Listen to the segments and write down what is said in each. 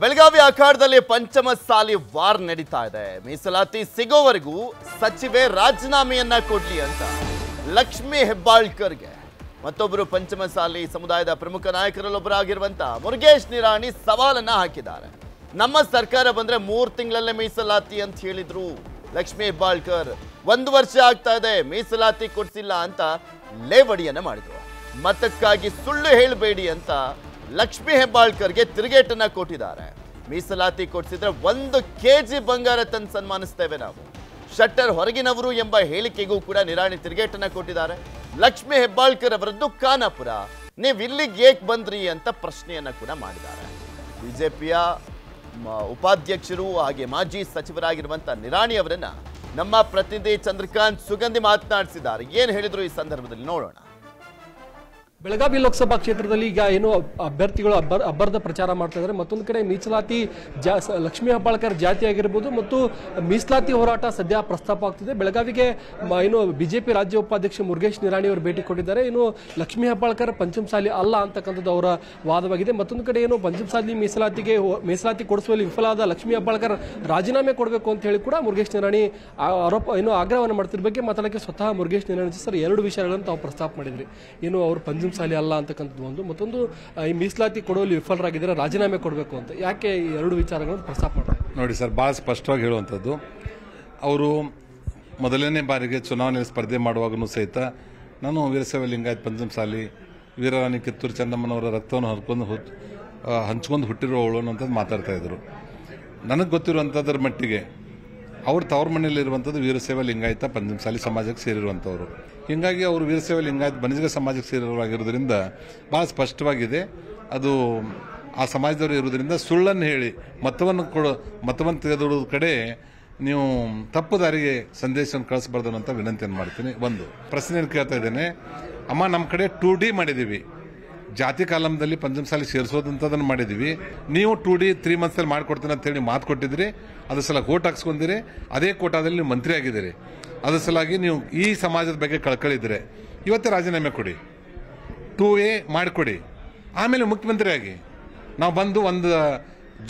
Belagavi ಅಖಾಡದಲ್ಲಿ Panchamasali war ನಡೀತಾ ಇದೆ. ಮೀಸಲಾತಿ ಸಿಗೋವರೆಗೂ ಸಚಿವೆ ರಾಜೀನಾಮೆಯನ್ನ ಕೊಡ್ಲಿ ಅಂತ ಲಕ್ಷ್ಮಿ ಹೆಬ್ಬಾಳ್ಕರ್ಗೆ. ಮತ್ತೊಬ್ಬರು ಪಂಚಮಸಾಲಿ ಸಮುದಾಯದ ಪ್ರಮುಖ ನಾಯಕರಲ್ಲೊಬ್ಬರಾಗಿರುವಂತ ಮುರುಗೇಶ್ ನಿರಾಣಿ ಸವಾಲನ್ನ ಹಾಕಿದ್ದಾರೆ. ನಮ್ಮ ಸರ್ಕಾರ ಬಂದ್ರೆ ಮೂರು ತಿಂಗಳಲ್ಲೇ ಮೀಸಲಾತಿ ಅಂತ ಹೇಳಿದ್ರು. ಲಕ್ಷ್ಮಿ ಹೆಬ್ಬಾಳ್ಕರ್ ಒಂದು ವರ್ಷ ಆಗ್ತಾ ಇದೆ, ಮೀಸಲಾತಿ ಕೊಡ್ಸಿಲ್ಲ ಅಂತ ಲೇವಡಿಯನ್ನ ಮಾಡಿದ್ರು. ಮತಕ್ಕಾಗಿ ಸುಳ್ಳು ಹೇಳಬೇಡಿ ಅಂತ ಲಕ್ಷ್ಮಿ ಹೆಬ್ಬಾಳ್ಕರ್ಗೆ ತಿರುಗೇಟನ್ನ ಕೊಟ್ಟಿದ್ದಾರೆ. ಮೀಸಲಾತಿ ಕೊಡಿಸಿದ್ರೆ ಒಂದು ಕೆ ಜಿ ಬಂಗಾರ ತಂದು ಸನ್ಮಾನಿಸ್ತೇವೆ ನಾವು. ಶಟ್ಟರ್ ಹೊರಗಿನವರು ಎಂಬ ಹೇಳಿಕೆಗೂ ಕೂಡ ನಿರಾಣಿ ತಿರುಗೇಟನ್ನ ಕೊಟ್ಟಿದ್ದಾರೆ. ಲಕ್ಷ್ಮಿ ಹೆಬ್ಬಾಳ್ಕರ್ ಅವರದ್ದು ಖಾನಾಪುರ. ನೀವು ಇಲ್ಲಿಗೆ ಏಕ್ ಬಂದ್ರಿ ಅಂತ ಪ್ರಶ್ನೆಯನ್ನ ಕೂಡ ಮಾಡಿದ್ದಾರೆ. ಬಿಜೆಪಿಯ ಉಪಾಧ್ಯಕ್ಷರು ಹಾಗೆ ಮಾಜಿ ಸಚಿವರಾಗಿರುವಂತ ನಿರಾಣಿ ಅವರನ್ನ ನಮ್ಮ ಪ್ರತಿನಿಧಿ ಚಂದ್ರಕಾಂತ್ ಸುಗಂಧಿ ಮಾತನಾಡಿಸಿದ್ದಾರೆ. ಏನ್ ಹೇಳಿದ್ರು ಈ ಸಂದರ್ಭದಲ್ಲಿ ನೋಡೋಣ. ಬೆಳಗಾವಿ ಲೋಕಸಭಾ ಕ್ಷೇತ್ರದಲ್ಲಿ ಈಗ ಏನು ಅಭ್ಯರ್ಥಿಗಳು ಅಬ್ಬರ್ ಅಬ್ಬರದ ಪ್ರಚಾರ ಮಾಡ್ತಾ ಇದ್ದಾರೆ. ಮತ್ತೊಂದು ಕಡೆ ಮೀಸಲಾತಿ ಜಾ ಲಕ್ಷ್ಮೀ ಹೆಬ್ಬಾಳ್ಕರ್ ಜಾತಿ ಆಗಿರ್ಬೋದು ಮತ್ತು ಮೀಸಲಾತಿ ಹೋರಾಟ ಸದ್ಯ ಪ್ರಸ್ತಾಪ ಆಗ್ತಿದೆ. ಬೆಳಗಾವಿಗೆ ಏನು ಬಿಜೆಪಿ ರಾಜ್ಯ ಉಪಾಧ್ಯಕ್ಷ ಮುರುಗೇಶ್ ನಿರಾಣಿ ಅವರು ಭೇಟಿ ಕೊಟ್ಟಿದ್ದಾರೆ. ಏನು ಲಕ್ಷ್ಮೀ ಹೆಬ್ಬಾಳ್ಕರ್ ಪಂಚಮಸಾಲಿ ಅಲ್ಲ ಅಂತಕ್ಕಂಥದ್ದು ಅವರ ವಾದವಾಗಿದೆ. ಮತ್ತೊಂದು ಕಡೆ ಏನು ಪಂಚಮಸಾಲಿ ಮೀಸಲಾತಿಗೆ ಮೀಸಲಾತಿ ಕೊಡಿಸುವಲ್ಲಿ ವಿಫಲಾದ ಲಕ್ಷ್ಮೀ ಹಬ್ಬಾಳ್ಕರ್ ರಾಜೀನಾಮೆ ಕೊಡಬೇಕು ಅಂತ ಹೇಳಿ ಕೂಡ ಮುರುಗೇಶ್ ನಿರಾಣಿ ಆರೋಪ ಏನು ಆಗ್ರಹವನ್ನು ಮಾಡ್ತಿದ್ರ ಬಗ್ಗೆ ಮಾತಾಡಕ್ಕೆ ಸ್ವತಃ ಮುರುಗೇಶ್ ನಿರಾಣಿ ಸರ್ ಎರಡು ವಿಷಯಗಳನ್ನು ತಾವು ಪ್ರಸ್ತಾಪ ಮಾಡಿದ್ರಿ. ಏನು ಅವರು ಪಂಚಮಸಾಲಿ ಅಲ್ಲ ಅಂತಕ್ಕಂಥದ್ದು ಒಂದು. ಮತ್ತೊಂದು ಈ ಮೀಸಲಾತಿ ಕೊಡುವಲ್ಲಿ ವಿಫಲರಾಗಿದ್ದರೆ ರಾಜೀನಾಮೆ ಕೊಡಬೇಕು ಅಂತ. ಯಾಕೆ ಈ ಎರಡು ವಿಚಾರಗಳನ್ನು ಪ್ರಸ್ತಾಪ ಮಾಡ್ತಾರೆ ನೋಡಿ ಸರ್ ಭಾಳ ಸ್ಪಷ್ಟವಾಗಿ ಹೇಳುವಂಥದ್ದು. ಅವರು ಮೊದಲನೇ ಬಾರಿಗೆ ಚುನಾವಣೆಯಲ್ಲಿ ಸ್ಪರ್ಧೆ ಮಾಡುವಾಗೂ ಸಹಿತ ನಾನು ವೀರಶೈವ ಲಿಂಗಾಯತ್ ಪಂಚಮಸಾಲಿ ವೀರರಾಣಿ ಕಿತ್ತೂರು ಚೆನ್ನಮ್ಮನವರ ರಕ್ತವನ್ನು ಹರ್ಕೊಂಡು ಹಂಚ್ಕೊಂಡು ಹುಟ್ಟಿರುವವಳು ಅನ್ನೋಂಥದ್ದು ಮಾತಾಡ್ತಾ ಇದ್ರು ನನಗೆ ಗೊತ್ತಿರುವಂಥದ್ರ ಮಟ್ಟಿಗೆ ಅವ್ರ ತವ್ರ ಮನೆಯಲ್ಲಿರುವಂಥದ್ದು ವೀರಶೈವ ಲಿಂಗಾಯತ ಪಂಚಮಸಾಲಿ ಸಮಾಜಕ್ಕೆ ಸೇರಿರುವಂಥವ್ರು. ಹೀಗಾಗಿ ಅವರು ವೀರಸೇವ ಲಿಂಗಾಯತ ಬನಿಜಗ ಸಮಾಜಕ್ಕೆ ಸೇರಿರುವಾಗಿರೋದ್ರಿಂದ ಭಾಳ ಸ್ಪಷ್ಟವಾಗಿದೆ. ಅದು ಆ ಸಮಾಜದವರು ಇರೋದ್ರಿಂದ ಸುಳ್ಳನ್ನು ಹೇಳಿ, ಮತವನ್ನು ಕೊಡೋ, ಮತವನ್ನು ತೆಗೆದುಕೊಳ್ಳೋದು ಕಡೆ ನೀವು ತಪ್ಪು ದಾರಿಗೆ ಸಂದೇಶವನ್ನು ಕಳಿಸಬಾರ್ದು ಅಂತ ವಿನಂತಿಯನ್ನು ಮಾಡ್ತೀನಿ. ಒಂದು, ಪ್ರಶ್ನೆಯನ್ನು ಕೇಳ್ತಾ ಇದ್ದೇನೆ. ಅಮ್ಮ, ನಮ್ಮ ಕಡೆ ಟೂ ಡಿ ಮಾಡಿದ್ದೀವಿ. ಜಾತಿ ಕಾಲಮ್ದಲ್ಲಿ ಪಂಚಮಸಾಲಿ ಸೇರಿಸೋದಂಥದನ್ನು ಮಾಡಿದ್ದೀವಿ. ನೀವು ಟೂ ಡಿ ತ್ರೀ ಮಂತ್ಸಲ್ಲಿ ಮಾಡಿಕೊಡ್ತೀನಿ ಅಂತ ಹೇಳಿ ಮಾತು ಕೊಟ್ಟಿದ್ರಿ ಅದ್ರ ಸಲ ಓಟ್ ಹಾಕ್ಸ್ಕೊಂಡಿರಿ. ಅದೇ ಕೋಟಾದಲ್ಲಿ ನೀವು ಮಂತ್ರಿ ಆಗಿದ್ದೀರಿ. ಅದ್ರ ಸಲಾಗಿ ನೀವು ಈ ಸಮಾಜದ ಬಗ್ಗೆ ಕಳ್ಕಳಿದ್ರೆ ಇವತ್ತೇ ರಾಜೀನಾಮೆ ಕೊಡಿ. ಟೂ ಎ ಮಾಡಿಕೊಡಿ. ಆಮೇಲೆ ಮುಖ್ಯಮಂತ್ರಿ ಆಗಿ. ನಾವು ಬಂದು ಒಂದು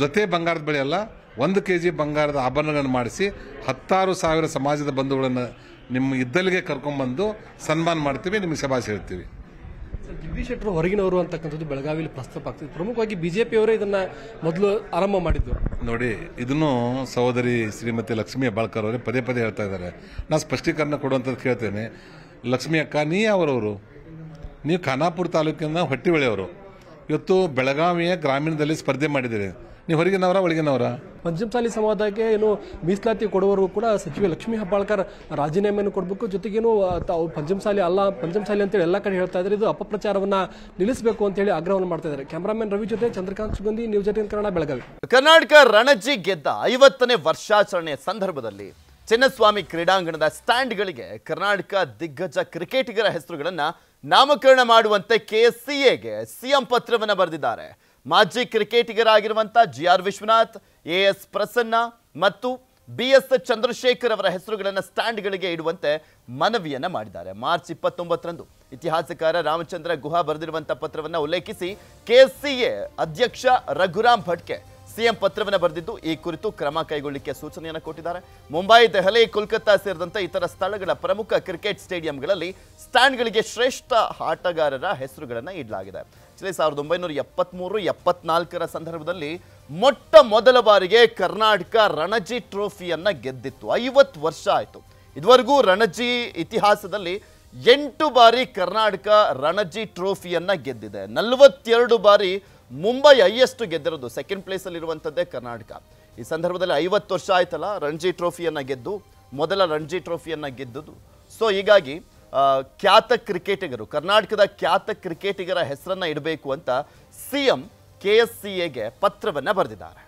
ಜೊತೆ ಬಂಗಾರದ ಬೆಳೆ ಅಲ್ಲ, ಒಂದು ಕೆ ಜಿ ಬಂಗಾರದ ಆಭರಣಗಳನ್ನು ಮಾಡಿಸಿ ಹತ್ತಾರು ಸಾವಿರ ಸಮಾಜದ ಬಂಧುಗಳನ್ನು ನಿಮ್ಮ ಇದ್ದಲ್ಲಿಗೆ ಕರ್ಕೊಂಡ್ಬಂದು ಸನ್ಮಾನ ಮಾಡ್ತೀವಿ, ನಿಮಗೆ ಶಭಾಷ್ ಹೇಳ್ತೀವಿ. ಜಗದೀಶ್ ಶೆಟ್ಟರು ಹೊರಗಿನವರು ಅಂತಕ್ಕಂಥದ್ದು ಬೆಳಗಾವಿಯಲ್ಲಿ ಪ್ರಸ್ತಾಪ ಆಗ್ತದೆ. ಪ್ರಮುಖವಾಗಿ ಬಿಜೆಪಿಯವರೇ ಇದನ್ನ ಮೊದಲು ಆರಂಭ ಮಾಡಿದ್ದು. ನೋಡಿ, ಇದನ್ನು ಸಹೋದರಿ ಶ್ರೀಮತಿ ಲಕ್ಷ್ಮೀ ಬಾಳ್ಕರ್ ಅವರೇ ಪದೇ ಪದೇ ಹೇಳ್ತಾ ಇದ್ದಾರೆ. ನಾನು ಸ್ಪಷ್ಟೀಕರಣ ಕೊಡುವಂಥದ್ದು ಕೇಳ್ತೇನೆ. ಲಕ್ಷ್ಮೀ ಅಕ್ಕ, ನೀ ಅವರವರು ನೀವು ಖಾನಾಪುರ ತಾಲೂಕಿನ ಹೊಟ್ಟಿಬೆಳೆಯವರು ಇವತ್ತು ಬೆಳಗಾವಿಯ ಗ್ರಾಮೀಣದಲ್ಲಿ ಸ್ಪರ್ಧೆ ಮಾಡಿದ್ದೀರಿ. ನೀವು ಹೊರಗಿನವರ ಒಳಗಿನವರ? ಪಂಚಮಸಾಲಿ ಸಮಾಜಕ್ಕೆ ಏನು ಮೀಸಲಾತಿ ಕೊಡುವವರೆಗೂ ಕೂಡ ಸಚಿವೆ ಲಕ್ಷ್ಮೀ ಹಬ್ಬಾಳ್ಕರ್ ರಾಜೀನಾಮೆಯನ್ನು ಕೊಡಬೇಕು. ಜೊತೆಗೇನು ತಾವು ತಾವು ಪಂಚಮಸಾಲಿ ಅಲ್ಲ ಪಂಚಮಸಾಲಿ ಅಂತೇಳಿ ಎಲ್ಲ ಕಡೆ ಹೇಳ್ತಾ ಇದ್ದಾರೆ. ಇದು ಅಪಪ್ರಚಾರವನ್ನು ನಿಲ್ಲಿಸಬೇಕು ಅಂತೇಳಿ ಆಗ್ರಹವನ್ನು ಮಾಡ್ತಾ ಇದ್ದಾರೆ. ಕ್ಯಾಮರಾಮನ್ ರವಿ ಜೊತೆ ಚಂದ್ರಕಾಂತ್ ಸುಗಂಧಿ ನ್ಯೂಸ್ ಏಟಿನ್ ಕನ್ನಡ ಬೆಳಗಾವಿ. ಕರ್ನಾಟಕ ರಣಜಿ ಗೆದ್ದ ಐವತ್ತನೇ ವರ್ಷಾಚರಣೆಯ ಸಂದರ್ಭದಲ್ಲಿ ಚಿನ್ನಸ್ವಾಮಿ ಕ್ರೀಡಾಂಗಣದ ಸ್ಟ್ಯಾಂಡ್ಗಳಿಗೆ ಕರ್ನಾಟಕ ದಿಗ್ಗಜ ಕ್ರಿಕೆಟಿಗರ ಹೆಸರುಗಳನ್ನು ನಾಮಕರಣ ಮಾಡುವಂತೆ ಕೆಎಸ್ಸಿಎಗೆ ಸಿಎಂ ಪತ್ರವನ್ನು ಬರೆದಿದ್ದಾರೆ. ಮಾಜಿ ಕ್ರಿಕೆಟಿಗರಾಗಿರುವಂಥ G R Vishwanath A S Prasanna ಮತ್ತು ಬಿ ಎಸ್ ಚಂದ್ರಶೇಖರ್ ಅವರ ಹೆಸರುಗಳನ್ನು ಸ್ಟ್ಯಾಂಡ್ಗಳಿಗೆ ಇಡುವಂತೆ ಮನವಿಯನ್ನ ಮಾಡಿದ್ದಾರೆ. ಮಾರ್ಚ್ ಇಪ್ಪತ್ತೊಂಬತ್ತರಂದು ಇತಿಹಾಸಕಾರ ರಾಮಚಂದ್ರ ಗುಹಾ ಬರೆದಿರುವಂಥ ಪತ್ರವನ್ನು ಉಲ್ಲೇಖಿಸಿ ಕೆಎಸ್ಸಿಎ ಅಧ್ಯಕ್ಷ ರಘುರಾಮ್ ಭಟ್ಕೆ ಸಿಎಂ ಪತ್ರವನ್ನು ಬರೆದಿದ್ದು ಈ ಕುರಿತು ಕ್ರಮ ಕೈಗೊಳ್ಳಿಕ್ಕೆ ಸೂಚನೆಯನ್ನು ಕೊಟ್ಟಿದ್ದಾರೆ. ಮುಂಬೈ, ದೆಹಲಿ ಕೋಲ್ಕತ್ತಾ ಸೇರಿದಂತೆ ಇತರ ಸ್ಥಳಗಳ ಪ್ರಮುಖ ಕ್ರಿಕೆಟ್ ಸ್ಟೇಡಿಯಂಗಳಲ್ಲಿ ಸ್ಟ್ಯಾಂಡ್ಗಳಿಗೆ ಶ್ರೇಷ್ಠ ಆಟಗಾರರ ಹೆಸರುಗಳನ್ನು ಇಡಲಾಗಿದೆ. ಆಕ್ಚುಲಿ ಸಾವಿರದ ಒಂಬೈನೂರ ಎಪ್ಪತ್ತ್ಮೂರು ಎಪ್ಪತ್ನಾಲ್ಕರ ಸಂದರ್ಭದಲ್ಲಿ ಮೊಟ್ಟ ಮೊದಲ ಬಾರಿಗೆ ಕರ್ನಾಟಕ ರಣಜಿ ಟ್ರೋಫಿಯನ್ನು ಗೆದ್ದಿತ್ತು. ಐವತ್ತು ವರ್ಷ ಆಯಿತು. ಇದುವರೆಗೂ ರಣಜಿ ಇತಿಹಾಸದಲ್ಲಿ ಎಂಟು ಬಾರಿ ಕರ್ನಾಟಕ ರಣಜಿ ಟ್ರೋಫಿಯನ್ನು ಗೆದ್ದಿದೆ. ನಲವತ್ತೆರಡು ಬಾರಿ ಮುಂಬೈ ಹೈಯೆಸ್ಟ್ ಗೆದ್ದಿರೋದು ಸೆಕೆಂಡ್ ಪ್ಲೇಸಲ್ಲಿರುವಂಥದ್ದೇ ಕರ್ನಾಟಕ. ಈ ಸಂದರ್ಭದಲ್ಲಿ ಐವತ್ತು ವರ್ಷ ಆಯ್ತಲ್ಲ ರಣಜಿ ಟ್ರೋಫಿಯನ್ನು ಗೆದ್ದು, ಮೊದಲ ರಣಜಿ ಟ್ರೋಫಿಯನ್ನು ಗೆದ್ದುದು ಸೊ ಹೀಗಾಗಿ ಖ್ಯಾತ ಕ್ರಿಕೆಟಿಗರು, ಕರ್ನಾಟಕದ ಖ್ಯಾತ ಕ್ರಿಕೆಟಿಗರ ಹೆಸರನ್ನ ಇಡಬೇಕು ಅಂತ C M K S C ಎಗೆ ಪತ್ರವನ್ನ ಬರೆದಿದ್ದಾರೆ.